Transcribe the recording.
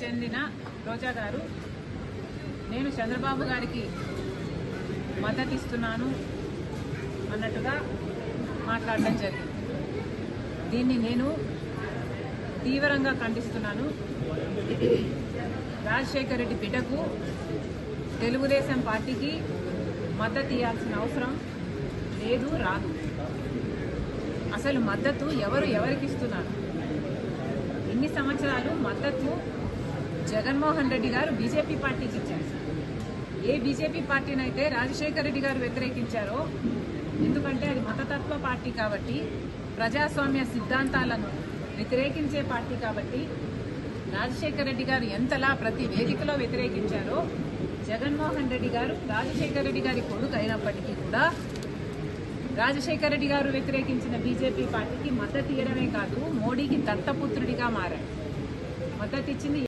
చెందిన రోజా గారు నేను చంద్రబాబు గారికి మద్దతు ఇస్తున్నాను అన్నట్టుగా మాట్లాడడం జరిగింది. దీన్ని నేను తీవ్రంగా ఖండిస్తున్నాను. రాజశేఖర రెడ్డి బిడ్డకు తెలుగుదేశం పార్టీకి మద్దతు ఇవ్వాల్సిన అవసరం లేదు రాదు. అసలు మద్దతు ఎవరు ఎవరికి ఇస్తున్నారు? ఇన్ని సంవత్సరాలు మద్దతు జగన్మోహన్ రెడ్డి గారు బీజేపీ పార్టీకి ఇచ్చారు ఏ బీజేపీ పార్టీనైతే రాజశేఖర రెడ్డి గారు వ్యతిరేకించారో ఎందుకంటే అది మతతత్వ పార్టీ కాబట్టి ప్రజాస్వామ్య సిద్ధాంతాలను వ్యతిరేకించే పార్టీ కాబట్టి రాజశేఖర రెడ్డి గారు ఎంతలా ప్రతి వేదికలో వ్యతిరేకించారో జగన్మోహన్ రెడ్డి గారు రాజశేఖర రెడ్డి గారి కొడుకు అయినప్పటికీ కూడా రాజశేఖర రెడ్డి గారు వ్యతిరేకించిన బీజేపీ పార్టీకి మద్దతు ఇవ్వడమే కాదు మోడీకి దత్తపుత్రుడిగా మారాడు మద్దతు ఇచ్చింది